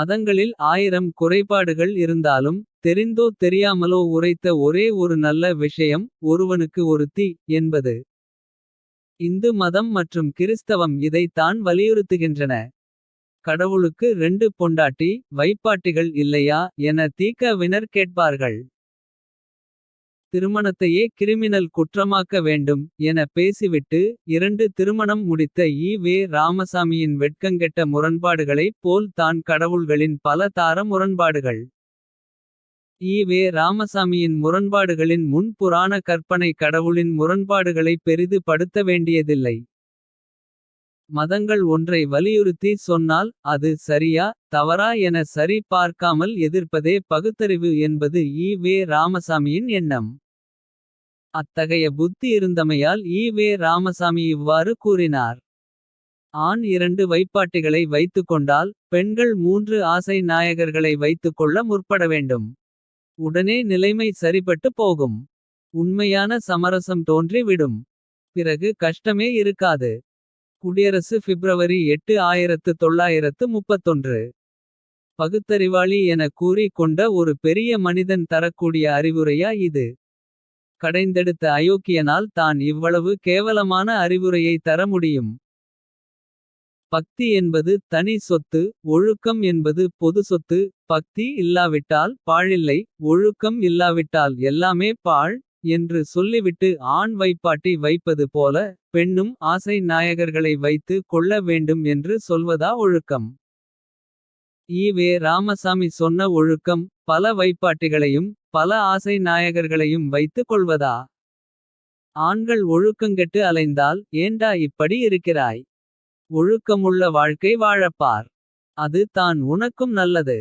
மதங்களில் ஆயிரம் குறைபாடுகள் இருந்தாலும். தெரிந்தோ தெரியாமலோ உரைத்த ஒரே ஒரு நல்ல விஷயம். ஒருவனுக்கு ஒருத்தி என்பது. இந்து மதம் மற்றும் கிறிஸ்தவம் இதை தான் வலியுறுத்துகின்றன. கடவுளுக்கு ரெண்டு பொண்டாட்டி வைப்பாட்டிகள் இல்லையா. என தீக்க வினர் கேட்பார்கள். திருமணத்தையே கிரிமினல் குற்றமாக்க வேண்டும். என பேசிவிட்டு இரண்டு திருமணம் முடித்த ஈ. வே. ராமசாமியின் வெட்கங்கெட்ட முரண்பாடுகளைப் போல் தான் கடவுள்களின் பல தார முரண்பாடுகள். ஈ. வே. ராமசாமியின் முரண்பாடுகளின் முன் புராண கற்பனை. கடவுளின் முரண்பாடுகளை பெரிது படுத்த வேண்டியதில்லை. மதங்கள் ஒன்றை வலியுறுத்தி சொன்னால் அது சரியா. தவறா என சரி பார்க்காமல் எதிர்ப்பதே பகுத்தறிவு என்பது ஈ. வே. ராமசாமியின் எண்ணம். அத்தகைய புத்தி இருந்தமையால் ஈ. வே. ராமசாமி இவ்வாறு கூறினார். ஆண் இரண்டு வைப்பாட்டிகளை வைத்துக்கொண்டால். பெண்கள் மூன்று ஆசை நாயகர்களை வைத்துக்கொள்ள முற்பட வேண்டும். உடனே நிலைமை சரிபட்டு போகும். உண்மையான சமரசம் தோன்றி விடும். பிறகு கஷ்டமே இருக்காது. குடியரசு பிப்ரவரி 8 1931. பகுத்தறிவாளி என கூறி கொண்ட ஒரு பெரிய மனிதன் தரக்கூடிய அறிவுரையா இது. கடைந்தெடுத்த அயோக்கியனால் தான் இவ்வளவு கேவலமான அறிவுரையை தர முடியும். பக்தி என்பது தனி சொத்து ஒழுக்கம் என்பது பொது சொத்து. பக்தி இல்லாவிட்டால் பாழில்லை ஒழுக்கம் இல்லாவிட்டால் எல்லாமே பாழ். என்று சொல்லிவிட்டு ஆண் வைப்பாட்டி வைப்பது போல. பெண்ணும் ஆசை நாயகர்களை வைத்து கொள்ள வேண்டும் என்று சொல்வதா ஒழுக்கம். ஈவே ராமசாமி சொன்ன ஒழுக்கம். பல வைப்பாட்டிகளையும் பல ஆசை நாயகர்களையும் வைத்து கொள்வதா. ஆண்கள் ஒழுக்கங்கெட்டு அலைந்தால் ஏண்டா இப்படி இருக்கிறாய். ஒழுக்கமுள்ள வாழ்க்கை வாழப்பார். அது தான் உனக்கும் நல்லது.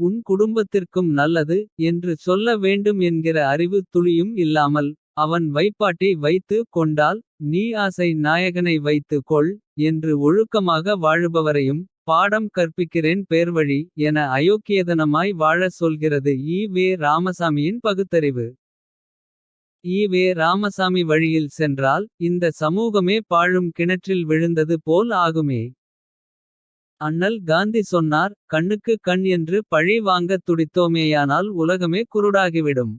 உன் குடும்பத்திற்கும் நல்லது என்று சொல்ல வேண்டும் என்கிற அறிவு துளியும் இல்லாமல். அவன் வைப்பாட்டி வைத்து கொண்டால் நீ ஆசை நாயகனை வைத்து கொள். என்று ஒழுக்கமாக வாழுபவரையும் பாடம் கற்பிக்கிறேன் பேர்வழி. என அயோக்கியதனமாய் வாழ சொல்கிறது ஈ. வே. ராமசாமியின் பகுத்தறிவு. ஈ. வே. ராமசாமி வழியில் சென்றால் இந்த சமூகமே பாழும் கிணற்றில் விழுந்தது போல் ஆகுமே. அண்ணல் காந்தி சொன்னார் கண்ணுக்கு கண் என்று பழி வாங்கத் துடித்தோமேயானால் உலகமே குருடாகிவிடும்.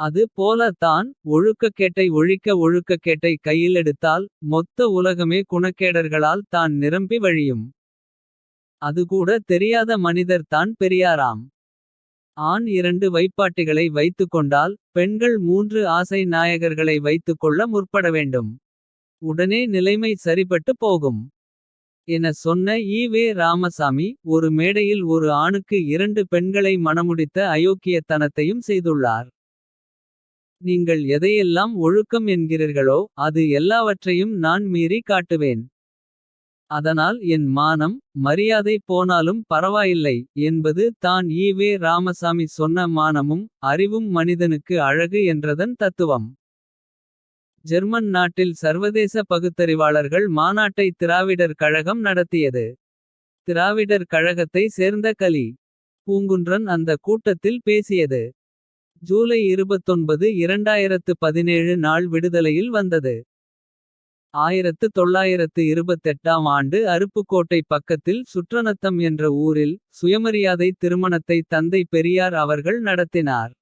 அது போல தான் ஒழுக்கக்கேட்டை ஒழிக்க ஒழுக்கக்கேட்டை கையிலெடுத்தால். மொத்த உலகமே குணக்கேடர்களால் தான் நிரம்பி வழியும். அதுகூட தெரியாத மனிதர் தான் பெரியாராம். ஆண் இரண்டு வைப்பாட்டிகளை வைத்துக்கொண்டால். பெண்கள் மூன்று ஆசை நாயகர்களை வைத்துக்கொள்ள முற்பட வேண்டும். உடனே நிலைமை சரிபட்டு போகும். என சொன்ன ஈ. வே. ராமசாமி ஒரு மேடையில் ஒரு ஆணுக்கு இரண்டு பெண்களை மணமுடித்த அயோக்கியத்தனத்தையும் செய்துள்ளார். நீங்கள் எதையெல்லாம் ஒழுக்கம் என்கிறீர்களோ. அது எல்லாவற்றையும் நான் மீறி காட்டுவேன். அதனால் என் மானம் மரியாதை போனாலும் பரவாயில்லை. என்பது தான் ஈ. வே. ராமசாமி சொன்ன மானமும். அறிவும் மனிதனுக்கு அழகு என்றதன் தத்துவம். ஜெர்மன் நாட்டில் சர்வதேச பகுத்தறிவாளர்கள் மாநாட்டை திராவிடர் கழகம் நடத்தியது. திராவிடர் கழகத்தை சேர்ந்த கலி. பூங்குன்றன் அந்த கூட்டத்தில் பேசியது. ஜூலை 29 2017 நாள் விடுதலையில் வந்தது. 1928ஆம் ஆண்டு அருப்புக்கோட்டை பக்கத்தில் சுற்றநத்தம் என்ற ஊரில். சுயமரியாதை திருமணத்தை தந்தை பெரியார் அவர்கள் நடத்தினார்.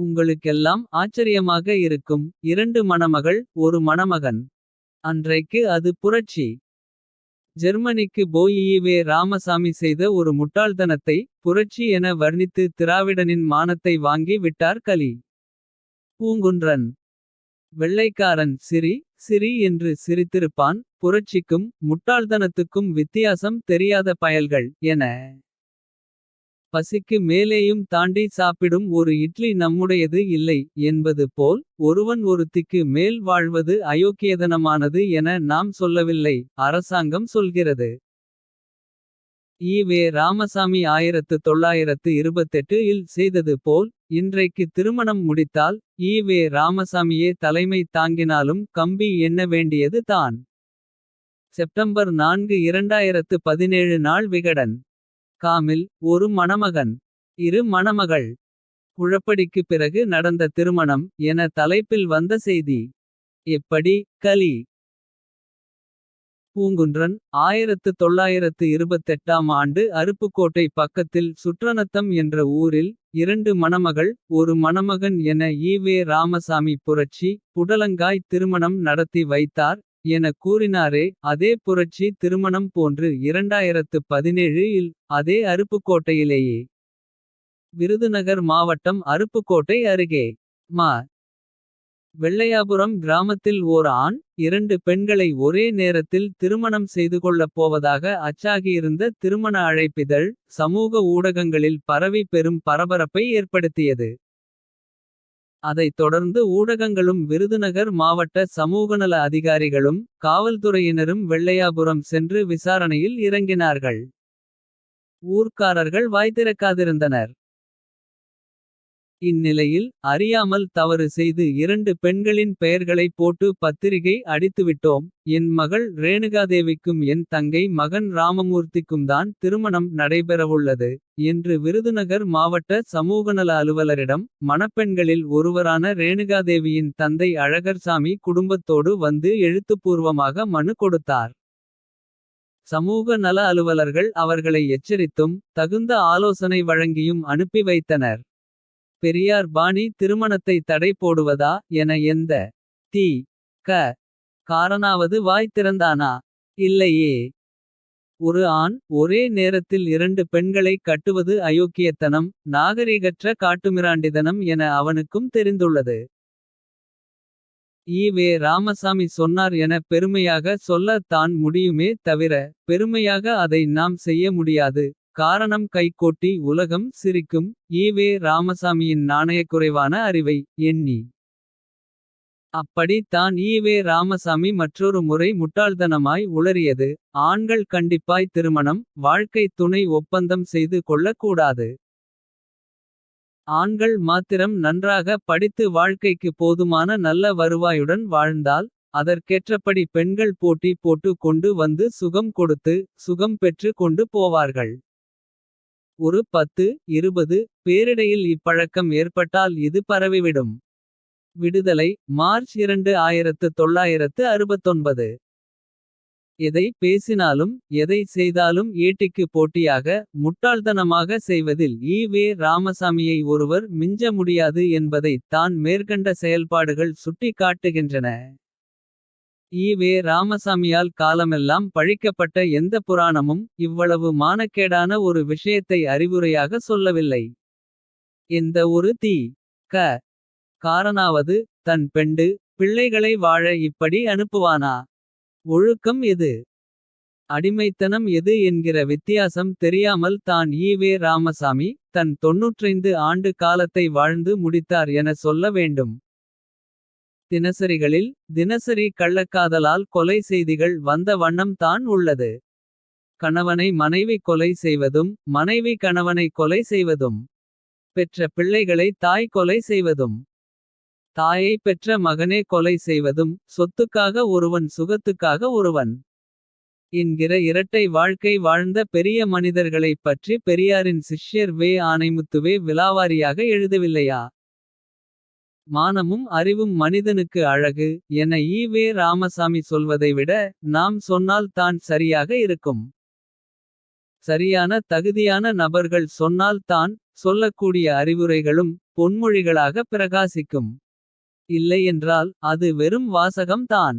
உங்களுக்கெல்லாம் ஆச்சரியமாக இருக்கும் இரண்டு மணமகள் ஒரு மணமகன். அன்றைக்கு அது புரட்சி. ஜெர்மனிக்கு போய் ராமசாமி செய்த ஒரு முட்டாள்தனத்தை. புரட்சி என வர்ணித்து திராவிடனின் மானத்தை வாங்கி விட்டார் கலி. பூங்குன்றன். வெள்ளைக்காரன் சிரி சிரி என்று சிரித்திருப்பான். புரட்சிக்கும் முட்டாள்தனத்துக்கும் வித்தியாசம் தெரியாத பயல்கள் என. பசிக்கு மேலேயும் தாண்டி சாப்பிடும் ஒரு இட்லி நம்முடையது இல்லை. என்பது போல் ஒருவன் ஒருத்திக்கு மேல் வாழ்வது அயோக்கியதனமானது என நாம் சொல்லவில்லை. அரசாங்கம் சொல்கிறது. ஈ. வே. ராமசாமி 1928 இல் செய்தது போல். இன்றைக்கு திருமணம் முடித்தால் ஈ. வே. ராமசாமியே தலைமை தாங்கினாலும் கம்பி எண்ண வேண்டியது தான். செப்டம்பர் 4 2017 நாள் விகடன். காமில் ஒரு மணமகன் இரு மணமகள். குழப்படிக்கு பிறகு நடந்த திருமணம் என தலைப்பில் வந்த செய்தி. எப்படி கலி. பூங்குன்றன் ஆயிரத்து தொள்ளாயிரத்து இருபத்தெட்டாம் ஆண்டு அருப்புக்கோட்டை பக்கத்தில் சுற்றநத்தம் என்ற ஊரில். இரண்டு மணமகள் ஒரு மணமகன் என ஈவே ராமசாமி புரட்சி. புடலங்காய் திருமணம் நடத்தி வைத்தார். என கூறினாரே அதே புரட்சி திருமணம் போன்று 2017 இல் அதே அருப்புக்கோட்டையிலேயே. விருதுநகர் மாவட்டம் அருப்புக்கோட்டை அருகே மா வெள்ளையாபுரம் கிராமத்தில் ஓர் ஆண். இரண்டு பெண்களை ஒரே நேரத்தில் திருமணம் செய்து கொள்ளப் போவதாக. அச்சாகியிருந்த திருமண அழைப்பிதழ். சமூக ஊடகங்களில் பரவி பெரும் பரபரப்பை ஏற்படுத்தியது. அதைத் தொடர்ந்து ஊடகங்களும் விருதுநகர் மாவட்ட சமூகநல அதிகாரிகளும். காவல்துறையினரும் வெள்ளையாபுரம் சென்று விசாரணையில் இறங்கினார்கள். ஊர்க்காரர்கள் வாய்திறக்காதிருந்தனர். இந்நிலையில் அறியாமல் தவறு செய்து இரண்டு பெண்களின் பெயர்களை போட்டு பத்திரிகை அடித்துவிட்டோம். என் மகள் ரேணுகாதேவிக்கும் என் தங்கை மகன் ராமமூர்த்திக்கும்தான் திருமணம் நடைபெறவுள்ளது. என்று விருதுநகர் மாவட்ட சமூகநல அலுவலரிடம். மணப்பெண்களில் ஒருவரான ரேணுகாதேவியின் தந்தை அழகர்சாமி குடும்பத்தோடு வந்து எழுத்துப்பூர்வமாக மனு கொடுத்தார். சமூக நல அலுவலர்கள் அவர்களை எச்சரித்தும். தகுந்த ஆலோசனை வழங்கியும் அனுப்பி வைத்தனர். பெரியார் பாணி திருமணத்தை தடை போடுவதா என எந்த. தி. க. காரனாவது வாய் திறந்தானா. இல்லையே. ஒரு ஆண் ஒரே நேரத்தில் இரண்டு பெண்களை கட்டுவது அயோக்கியத்தனம். நாகரீகற்ற காட்டுமிராண்டிதனம் என அவனுக்கும் தெரிந்துள்ளது. ஈ.வே ராமசாமி சொன்னார் என பெருமையாக சொல்ல தான் முடியுமே தவிர. பெருமையாக அதை நாம் செய்ய முடியாது. காரணம் கைகோட்டி உலகம் சிரிக்கும். ஈ.வே ராமசாமியின் நாணயக்குறைவான அறிவை எண்ணி. அப்படி தான் ஈ.வே ராமசாமி மற்றொரு முறை முட்டாள்தனமாய் உளறியது. ஆண்கள் கண்டிப்பாய் திருமணம் வாழ்க்கை துணை ஒப்பந்தம் செய்து கொள்ளக் கூடாது. ஆண்கள் மாத்திரம் நன்றாக படித்து வாழ்க்கைக்கு போதுமான நல்ல வருவாயுடன் வாழ்ந்தால். அதற்கேற்றபடி பெண்கள் போட்டி போட்டு கொண்டு வந்து சுகம் கொடுத்து. சுகம் பெற்று கொண்டு போவார்கள். ஒரு பத்து இருபது பேரிடையில் இப்பழக்கம் ஏற்பட்டால் இது பரவிவிடும். விடுதலை மார்ச் 2969. எதை பேசினாலும் எதை செய்தாலும் ஏட்டிக்கு போட்டியாக. முட்டாள்தனமாக செய்வதில் ஈ.வே ராமசாமியை ஒருவர் மிஞ்ச முடியாது என்பதை தான் மேற்கண்ட செயல்பாடுகள் சுட்டி ஈ ஈ.வே ராமசாமியால் காலமெல்லாம் பழிக்கப்பட்ட எந்த புராணமும். இவ்வளவு மானக்கேடான ஒரு விஷயத்தை அறிவுரையாக சொல்லவில்லை. எந்த ஒரு தீ க. காரனாவது தன் பெண்டு. பிள்ளைகளை வாழ இப்படி அனுப்புவானா. ஒழுக்கம் எது. அடிமைத்தனம் எது என்கிற வித்தியாசம் தெரியாமல் தான் ஈ.வே ராமசாமி. தன் 95 ஆண்டு காலத்தை வாழ்ந்து முடித்தார் என சொல்ல வேண்டும். தினசரிகளில் தினசரி கள்ளக்காதலால் கொலை செய்திகள் வந்த வண்ணம் தான் உள்ளது. கணவனை மனைவி கொலை செய்வதும் மனைவி கணவனை கொலை செய்வதும். பெற்ற பிள்ளைகளை தாய் கொலை செய்வதும். தாயை பெற்ற மகனே கொலை செய்வதும் சொத்துக்காக ஒருவன் சுகத்துக்காக ஒருவன். என்கிற இரட்டை வாழ்க்கை வாழ்ந்த பெரிய மனிதர்களைப் பற்றி பெரியாரின் சிஷ்யர் வே ஆனைமுத்துவே விலாவாரியாக எழுதவில்லையா. மானமும் அறிவும் மனிதனுக்கு அழகு என ஈ.வே ராமசாமி சொல்வதை விட. நாம் சொன்னால் தான் சரியாக இருக்கும். சரியான தகுதியான நபர்கள் சொன்னால் தான். சொல்லக்கூடிய அறிவுரைகளும் பொன்மொழிகளாக பிரகாசிக்கும். இல்லையென்றால் அது வெறும் வாசகம் தான்.